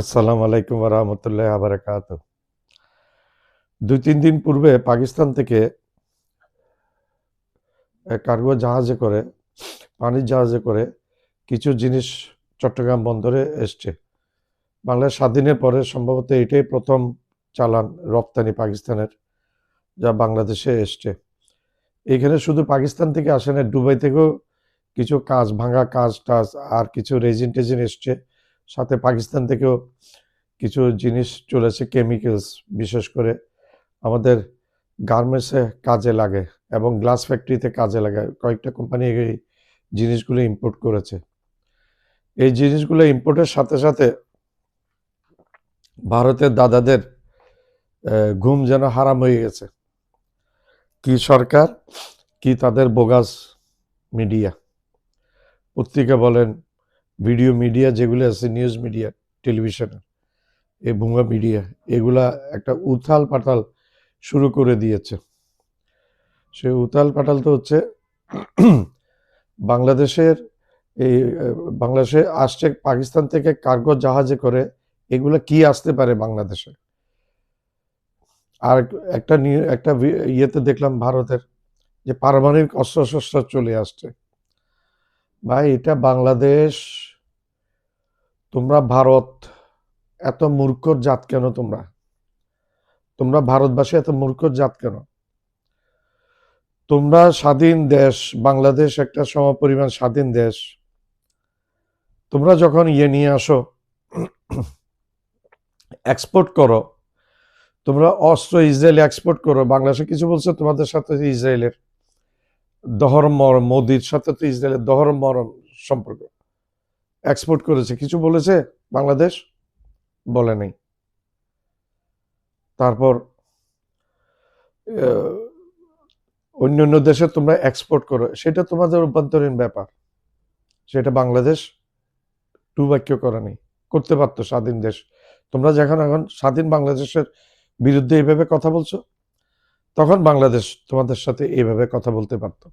আসসালামু আলাইকুম রহমতুল্লাহ আবরাকাত দুই, তিন দিন পূর্বে পাকিস্তান থেকে কার্গো জাহাজে করে, পানির জাহাজে করে কিছু জিনিস চট্টগ্রাম বন্দরে এসছে। বাংলাদেশ স্বাধীনের পরে সম্ভবত এটাই প্রথম চালান রপ্তানি পাকিস্তানের যা বাংলাদেশে এসছে। এখানে শুধু পাকিস্তান থেকে আসে না দুবাই থেকেও কিছু কাজ, ভাঙা কাজ টাজ আর কিছু রেজিন টেজিন এসছে। সাথে পাকিস্তান থেকেও কিছু জিনিস চলেছে কেমিক্যালস বিশেষ করে আমাদের গার্মেন্টসে কাজে লাগে এবং গ্লাস ফ্যাক্টরিতে কাজে লাগে। কয়েকটা কোম্পানি এই জিনিসগুলো ইম্পোর্ট করেছে। এই জিনিসগুলো ইম্পোর্টের সাথে সাথে ভারতের দাদাদের ঘুম যেন হারাম হয়ে গেছে। কি সরকার, কি তাদের বোগাস মিডিয়া পত্রিকা বলেন ভিডিও মিডিয়া যেগুলো আছে নিউজ মিডিয়া টেলিভিশনে এই ভুঙ্গা মিডিয়া এগুলা একটা উথাল পাতাল শুরু করে দিয়েছে। সে উথাল পাতাল তো হচ্ছে বাংলাদেশের এই, বাংলাদেশে আসছে, পাকিস্তান থেকে কার্গো জাহাজে করে, এগুলো কি আসতে পারে বাংলাদেশে? আর একটা একটা ইয়েতে দেখলাম ভারতের যে পারমাণবিক অস্ত্র চলে আসছে। ভাই, এটা বাংলাদেশ, তোমরা ভারত, এত মূর্খ জাত কেন তোমরা? তোমরা ভারতবাসী এত মূর্খ জাত কেন? তোমরা স্বাধীন দেশ, বাংলাদেশ একটা সমপরিমাণ স্বাধীন দেশ। তোমরা যখন ইয়ে নিয়ে আসো এক্সপোর্ট করো, তোমরা অস্ত্র ইসরায়েল এক্সপোর্ট করো। বাংলাদেশে কিছু বলছো তোমাদের সাথে ইসরায়েলের। দহর মরম মোদির সাথে তো ইসরায়েলের দহর মরম সম্পর্ক। এক্সপোর্ট করেছে। কিছু বলেছে? বাংলাদেশ? বলে নেই। তারপর অন্য অন্য দেশে তোমরা এক্সপোর্ট করো। সেটা তোমাদের অভ্যন্তরীণ ব্যাপার। সেটা বাংলাদেশ টু বাক্য করে নেই। করতে পারতো স্বাধীন দেশ। তোমরা যখন এখন স্বাধীন বাংলাদেশের বিরুদ্ধে এইভাবে কথা বলছো, তখন বাংলাদেশ তোমাদের সাথে এইভাবে কথা বলতে পারতো।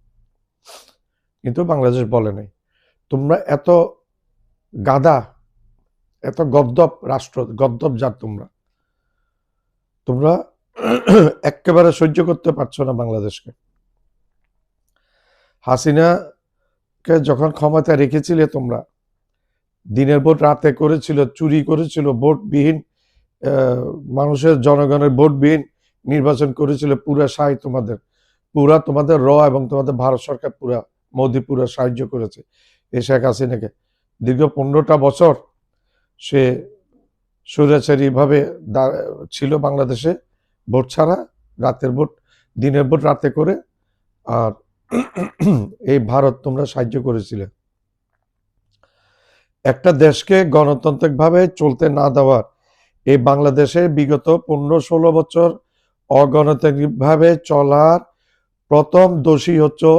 কিন্তু বাংলাদেশ বলে নাই। তোমরা এত গাদা এত গদ্দপ রাষ্ট্র, গদ্দপ জাত তোমরা। তোমরা একেবারে সহ্য করতে পারছ না বাংলাদেশকে। হাসিনাকে যখন ক্ষমতায় রেখেছিলে তোমরা, দিনের ভোট রাতে করেছিল, চুরি করেছিল, ভোটবিহীন মানুষের, জনগণের ভোটবিহীন নির্বাচন করেছিল, পুরা সাই তোমাদের। পুরা তোমাদের র এবং তোমাদের ভারত সরকার পুরা মোদি পুরা সাহায্য করেছে। এ শেখ হাসিনাকে। দীর্ঘ পনেরোটা বছর সে স্বৈরাচারী ভাবে ছিল বাংলাদেশে, ভোট ছাড়া, রাতের ভোট, দিনের ভোট রাতে করে, আর এই ভারত তোমরা সাহায্য করেছিলে। একটা দেশকে গণতান্ত্রিকভাবে চলতে না দেওয়ার এই বাংলাদেশে বিগত পনেরো ষোলো বছর অগণতান্ত্রিকভাবে চলার প্রথম দোষী হচ্ছে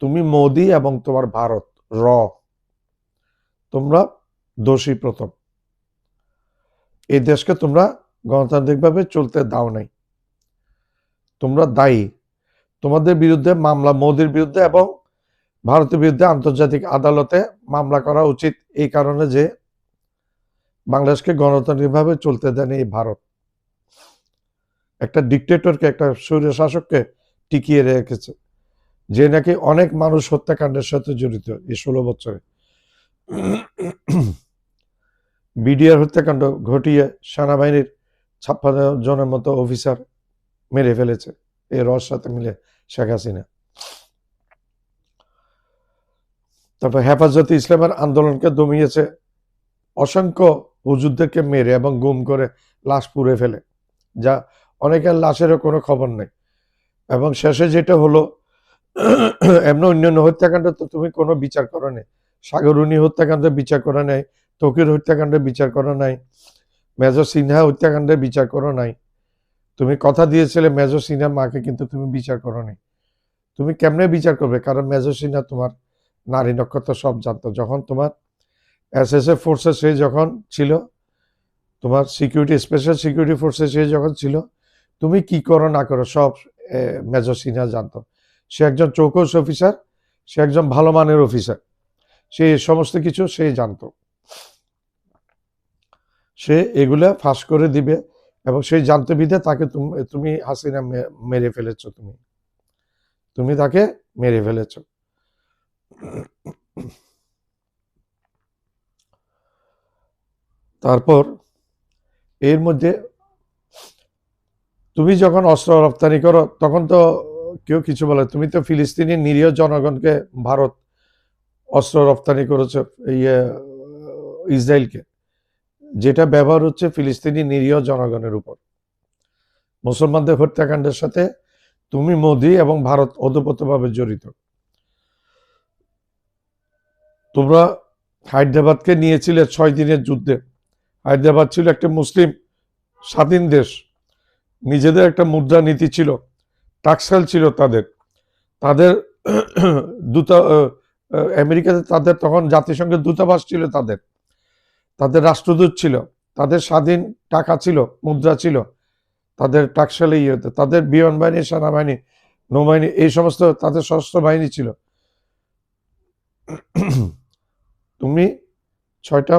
তুমি মোদি এবং তোমার ভারত, র। তোমরা দোষী প্রথম। এই দেশকে তোমরা গণতান্ত্রিকভাবে চলতে দাও নাই। তোমরা দায়ী। তোমাদের বিরুদ্ধে মামলা, মোদির বিরুদ্ধে এবং ভারতের বিরুদ্ধে আন্তর্জাতিক আদালতে মামলা করা উচিত। এই কারণে যে বাংলাদেশকে গণতান্ত্রিকভাবে চলতে দেয়নি এই ভারত। একটা ডিকটেটরকে একটা স্বৈর শাসককে টিকিয়ে রেখেছে, যে নাকি অনেক মানুষ হত্যাকাণ্ডের সাথে জড়িত এই ষোলো বছরে। বিডিআর হত্যাকাণ্ড ঘটিয়ে সেনাবাহিনীর ছাপ্পান্ন জনের মতো অফিসার মেরে ফেলেছে, এই রস সাথে মিলে শেখ হাসিনা। তারপর হেফাজতে ইসলামের আন্দোলনকে দমিয়েছে অসংখ্য হুজুরদেরকে মেরে এবং গুম করে লাশ পুড়ে ফেলে, যা অনেকের লাশেরও কোনো খবর নেই। এবং শেষে যেটা হলো, এমন অন্যান্য হত্যাকাণ্ড তো তুমি কোনো বিচার করো নাই। সাগরুনি হত্যাকাণ্ডের বিচার করা নাই, তকির হত্যাকাণ্ডের বিচার করা নাই, মেজর সিনহা হত্যাকাণ্ডে বিচার করো নাই। তুমি কথা দিয়েছিলে, মেজর সিনহা মাকে কিন্তু তুমি বিচার করো নাই। তুমি কেমনে বিচার করবে? কারণ মেজর সিনহা তোমার নারী নক্ষত্র সব জানতো। যখন তোমার এস এস এফ ফোর্সে সে যখন ছিল, তোমার সিকিউরিটি স্পেশাল সিকিউরিটি ফোর্সে সে যখন ছিল, তুমি কি করো না করো সব মেজর সিনহা জানতো। সে একজন চৌকস অফিসার, সে একজন ভালো মানের অফিসার। সে সমস্ত কিছু সে জানতো। সে এগুলা ফাঁস করে দিবে এবং সেই জানতে বিধে তাকে তুমি হাসিনা মেরে ফেলেছ তুমি। তুমি তাকে মেরে ফেলেছ। তারপর এর মধ্যে তুমি যখন অস্ত্র রপ্তানি করো, তখন তো কেউ কিছু বলে তুমি তো ফিলিস্তিনি নিরীহ জনগণকে ভারত অস্ত্র রপ্তানি করেছে ইয়ে ইসরায়েলকে। যেটা ব্যবহার হচ্ছে ফিলিস্তিনি নিরীহ জনগণের উপর। মুসলমানদের হত্যাকাণ্ডের সাথে তুমি মোদি এবং ভারত ওতপ্রোতভাবে জড়িত। তোমরা হায়দ্রাবাদকে নিয়েছিলে ছয় দিনের যুদ্ধে। হায়দ্রাবাদ ছিল একটা মুসলিম স্বাধীন দেশ। নিজেদের একটা মুদ্রা নীতি ছিল টাকসাল ছিল তাদের। তাদের দূতা আমেরিকাতে তাদের তখন জাতিসংঘের দূতাবাস ছিল তাদের। তাদের রাষ্ট্রদূত ছিল, তাদের স্বাধীন টাকা ছিল, মুদ্রা ছিল, তাদের টাকসালে ইয়ে হতো। তাদের বিমান বাহিনী, সেনাবাহিনী, নৌবাহিনী, এই সমস্ত তাদের সশস্ত্র বাহিনী ছিল। তুমি ছয়টা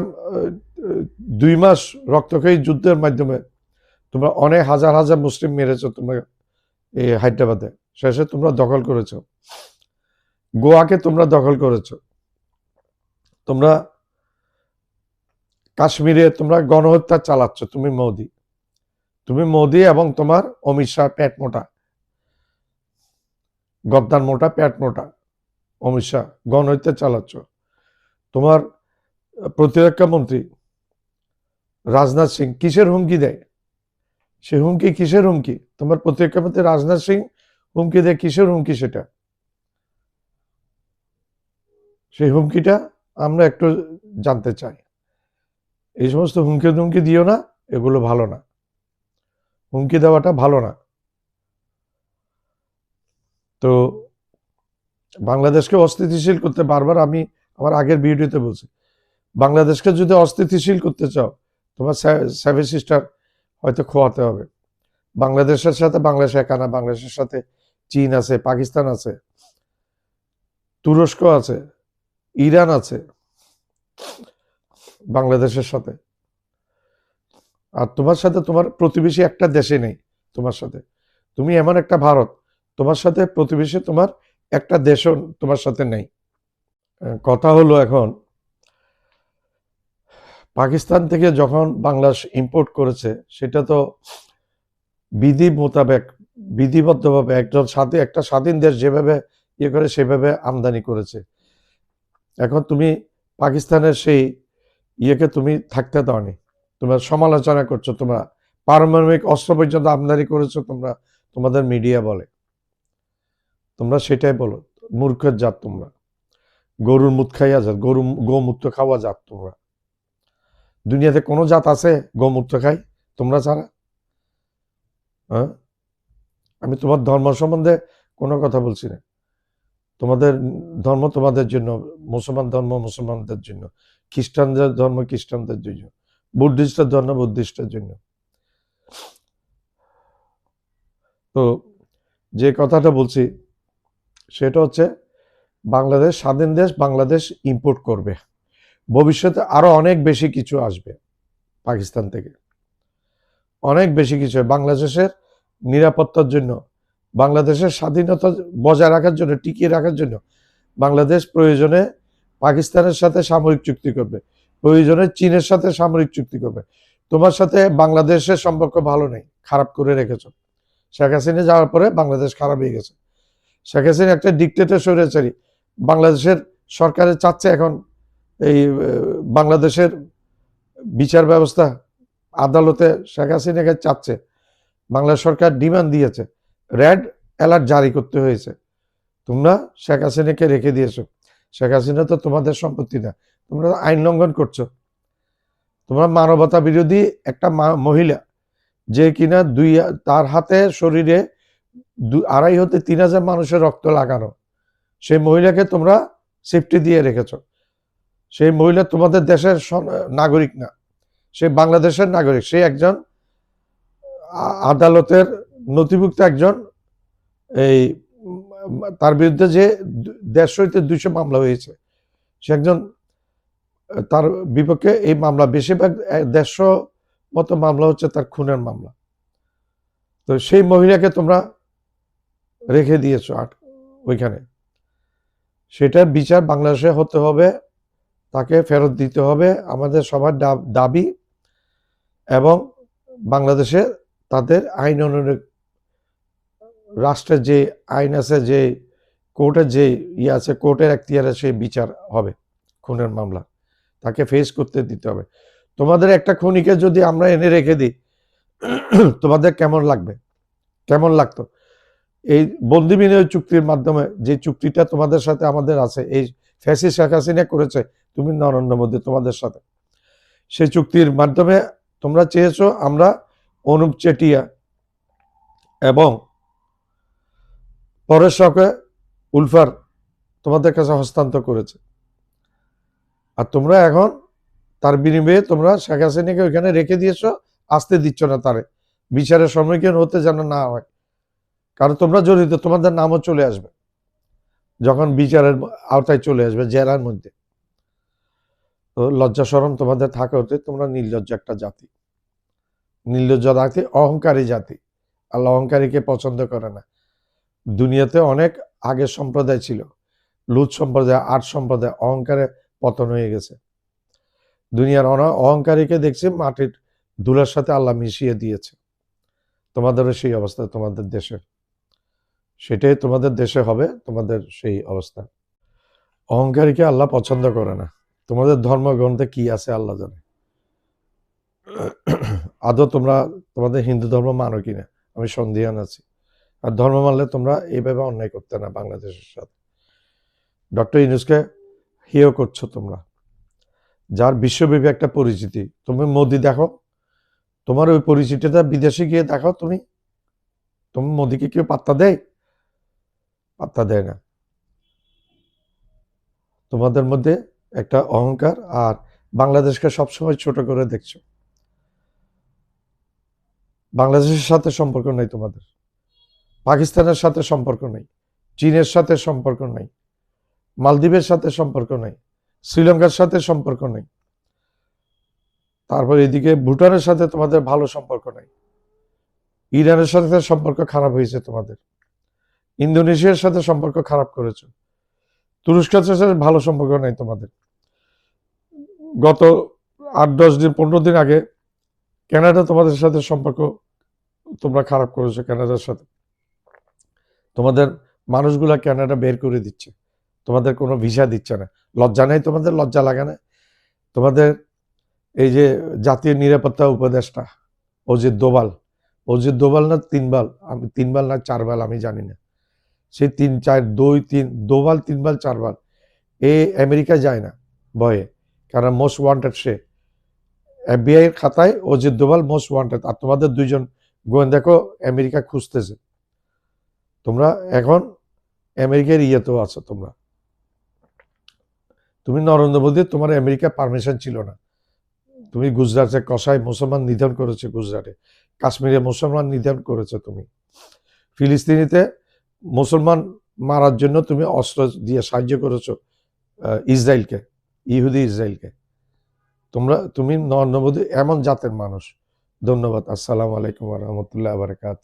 দুই মাস রক্তক্ষয়ী যুদ্ধের মাধ্যমে তোমরা অনেক হাজার হাজার মুসলিম মেরেছো তোমরা এই হায়দ্রাবাদে। শেষে তোমরা দখল করেছ। গোয়াকে তোমরা দখল করেছ। তোমরা কাশ্মীরে তোমরা গণহত্যা চালাচ্ছ, তুমি মোদি। তুমি মোদি এবং তোমার অমিত শাহ পেট মোটা। গদ্দার মোটা, পেট মোটা। অমিত শাহ, গণহত্যা চালাচ্ছ। তোমার প্রতিরক্ষা মন্ত্রী রাজনাথ সিং কিসের হুমকি দেয়? সে হুমকি কিসের হুমকি? তোমার প্রতিরক্ষা মন্ত্রী রাজনাথ সিং হুমকি দেয়, কিসের হুমকি সেটা? সেই হুমকিটা আমরা একটু জানতে চাই। এই সমস্ত হুমকি ধুমকি দিও না, এগুলো ভালো না। হুমকি দেওয়াটা ভালো না। তো বাংলাদেশকে অস্থিতিশীল করতে, বারবার আমি আমার আগের ভিডিওতে বলছি, বাংলাদেশকে যদি অস্থিতিশীল করতে চাও, তোমার সেভেন সিস্টার হয়তো খোয়াতে হবে। বাংলাদেশের সাথে বাংলাদেশ একা না, বাংলাদেশের সাথে চীন আছে, পাকিস্তান আছে, তুরস্ক আছে, ইরান আছে, বাংলাদেশের সাথে। আর তোমার সাথে তোমার প্রতিবেশী একটা দেশে নেই তোমার সাথে। তুমি এমন একটা ভারত, তোমার সাথে প্রতিবেশী তোমার একটা দেশও তোমার সাথে নেই। কথা হলো এখন পাকিস্তান থেকে যখন বাংলাদেশ ইম্পোর্ট করেছে, সেটা তো বিধি মোতাবেক, বিধিবদ্ধভাবে একজন স্বাধীন একটা স্বাধীন দেশ যেভাবে ইয়ে করে, সেভাবে আমদানি করেছে। এখন তুমি পাকিস্তানের সেই ইয়েকে তুমি থাকতে দাওনি। তোমরা সমালোচনা করছ, তোমরা পারমাণবিক অস্ত্র পর্যন্ত আমদানি করেছ, তোমরা, তোমাদের মিডিয়া বলে। তোমরা সেটাই বলো, মূর্খের জাত তোমরা। গরুর মুখ খাইয়া জাত গরু গোমূত্র খাওয়া জাত তোমরা। দুনিয়াতে কোনো জাত আছে গোমূত্র খাই তোমরা ছাড়া? হ্যাঁ? আমি তোমার ধর্ম সম্বন্ধে কোনো কথা বলছি না। তোমাদের ধর্ম তোমাদের জন্য, মুসলমান ধর্ম মুসলমানদের জন্য, খ্রিস্টানদের ধর্ম খ্রিস্টানদের জন্য, বুদ্ধিস্টের ধর্ম বুদ্ধিস্টের জন্য। তো যে কথাটা বলছি, সেটা হচ্ছে বাংলাদেশ, স্বাধীন দেশ বাংলাদেশ ইম্পোর্ট করবে। ভবিষ্যতে আরও অনেক বেশি কিছু আসবে পাকিস্তান থেকে। অনেক বেশি কিছু বাংলাদেশের নিরাপত্তার জন্য, বাংলাদেশের স্বাধীনতা বজায় রাখার জন্য, টিকিয়ে রাখার জন্য বাংলাদেশ প্রয়োজনে পাকিস্তানের সাথে সামরিক চুক্তি করবে, প্রয়োজনে চীনের সাথে সামরিক চুক্তি করবে। তোমার সাথে বাংলাদেশের সম্পর্ক ভালো নেই, খারাপ করে রেখেছ। শেখ হাসিনা যাওয়ার পরে বাংলাদেশ খারাপ হয়ে গেছে। শেখ হাসিনা একটা ডিকটেটর স্বৈরাচারী বাংলাদেশের সরকারের চাচ্ছে এখন এই বাংলাদেশের বিচার ব্যবস্থা আদালতে শেখ হাসিনাকে চাচ্ছে। বাংলা সরকার ডিমান্ড দিয়েছে। রেড অ্যালার্ট জারি করতে হয়েছে। তোমরা শেখ হাসিনাকে রেখে দিয়েছ। শেখ হাসিনা তো তোমাদের সম্পত্তি না। তোমরা আইন লঙ্ঘন করছ। তোমরা মানবতা বিরোধী একটা মহিলা যে কিনা দুই, তার হাতে শরীরে আড়াই হতে তিন হাজার মানুষের রক্ত লাগানো, সেই মহিলাকে তোমরা সেফটি দিয়ে রেখেছো। সেই মহিলা তোমাদের দেশের নাগরিক না। সে বাংলাদেশের নাগরিক। সে একজন আদালতের নথিভুক্ত একজন এই তার বিরুদ্ধে যে দেড়শো হইতে দুইশো মামলা হয়েছে, সে একজন, তার বিপক্ষে এই মামলা, বেশিরভাগ দেড়শো মতো মামলা হচ্ছে তার খুনের মামলা। তো সেই মহিলাকে তোমরা রেখে দিয়েছ আট ওইখানে। সেটার বিচার বাংলাদেশে হতে হবে তাকে ফেরত দিতে হবে। আমাদের সবার দাবি এবং বাংলাদেশে তাদের আইন অনুযায়ী রাষ্ট্রের যে আইন আছে, যে কোর্টের যে ইয়ে আছে, কোর্টের এখতিয়ারে সেই বিচার হবে, খুনের মামলা। তাকে ফেস করতে দিতে হবে। তোমাদের একটা খুনিকে যদি আমরা এনে রেখে দিই, তোমাদের কেমন লাগবে? কেমন লাগতো? এই বন্দি বিনিয়োগ চুক্তির মাধ্যমে যে চুক্তিটা তোমাদের সাথে আমাদের আছে, এই ফ্যাসি শেখ হাসিনা করেছে তুমি নরেন্দ্র মোদী তোমাদের সাথে। সেই চুক্তির মাধ্যমে তোমরা চেয়েছো আমরা অনুপ চেটিয়া এবং পরেশ শখে উলফার তোমাদের কাছে হস্তান্তর করেছে। আর তোমরা এখন তার বিনিময়ে তোমরা শেখ হাসিনাকে ওইখানে রেখে দিয়েছ, আসতে দিচ্ছ না তারে। বিচারের সম্মুখীন হতে যেন না হয়। কারণ তোমরা জড়িত, তোমাদের নামও চলে আসবে। যখন বিচারের আওতায় চলে আসবে জেলার মধ্যে। তো লজ্জা সরম তোমাদের থাকা হতে তোমরা নির্লজ্জ একটা জাতি। নির্লজ্জ জাতি, অহংকারী জাতি। আল্লাহ অহংকারীকে পছন্দ করে না। দুনিয়াতে অনেক আগের সম্প্রদায় ছিল, লুত সম্প্রদায়, আট সম্প্রদায়, অহংকারে পতন হয়ে গেছে। দুনিয়ার অহংকারীকে দেখছি মাটির ধুলার সাথে আল্লাহ মিশিয়ে দিয়েছে। তোমাদেরও সেই অবস্থা, তোমাদের দেশে। সেটাই তোমাদের দেশে হবে, তোমাদের সেই অবস্থা। অহংকারীকে আল্লাহ পছন্দ করে না। তোমাদের ধর্মগ্রন্থে কি আছে আল্লাহ জানে? আদৌ তোমরা তোমাদের হিন্দু ধর্ম মানো কিনা? আমি সন্দেহান আছি। আর ধর্ম মানলে তোমরা এইভাবে অন্যায় করতে না বাংলাদেশের সাথে। ডক্টর ইনুসকে হেয় করছ তোমরা। যার বিশ্বব্যাপী একটা পরিচিতি। তুমি মোদি দেখো। তোমার ওই পরিচিতিটা বিদেশে গিয়ে দেখো তুমি। তুমি মোদিকে কেউ পাত্তা দেয়? পাত্তা দেয় না। তোমাদের মধ্যে একটা অহংকার আর বাংলাদেশকে সবসময় ছোট করে দেখছ। বাংলাদেশের সাথে সম্পর্ক নেই তোমাদের। পাকিস্তানের সাথে সম্পর্ক নেই। চীনের সাথে সম্পর্ক নেই। মালদ্বীপের সাথে সম্পর্ক নেই। শ্রীলঙ্কার সাথে সম্পর্ক নেই। তারপর এদিকে ভুটানের সাথে তোমাদের ভালো সম্পর্ক নেই। ইরানের সাথে সম্পর্ক খারাপ হয়েছে তোমাদের। ইন্দোনেশিয়ার সাথে সম্পর্ক খারাপ করেছ। তুরস্কের সাথে ভালো সম্পর্ক নেই তোমাদের। গত আট, দশ দিন, পনেরো দিন আগে কানাডা তোমাদের সাথে সম্পর্ক তোমরা খারাপ করেছ কানাডার সাথে। তোমাদের মানুষগুলা কানাডা বের করে দিচ্ছে। তোমাদের কোনো ভিসা দিচ্ছে না। লজ্জা নেই তোমাদের? লজ্জা লাগে না? তোমাদের এই যে জাতীয় নিরাপত্তা উপদেষ্টা অজিত দোবাল অজিত দোবাল না তিনবাল? আমি তিনবাল না চারবাল আমি জানি না। সেই তিন, চার, দুই, তিন দোবাল তিনবাল চারবার। এ আমেরিকা যায় না ভয়ে কারণ মোস্ট ওয়ান্টেড সে। এফবিআই এর খাতায় অজিত দোভাল মোস্ট ওয়ান্টেড আর তোমাদের দুইজন গোয়েন্দাকেও আমেরিকা খুঁজতেছে। তোমরা এখন আমেরিকার ইয়েতেও আছো তোমরা। তুমি নরেন্দ্র মোদী তোমার আমেরিকা পারমিশন ছিল না। তুমি গুজরাটে কষায় মুসলমান নিধন করেছে গুজরাটে। কাশ্মীরে মুসলমান নিধন করেছে তুমি। ফিলিস্তিনিতে মুসলমান মারার জন্য তুমি অস্ত্র দিয়ে সাহায্য করেছ ইসরায়েলকে, ইহুদি ইসরায়েলকে। তোমরা, তুমি নরেন্দ্র মোদী এমন জাতের মানুষ। ধন্যবাদ। আসসালামু আলাইকুম রহমতুল্লাহ বারকাত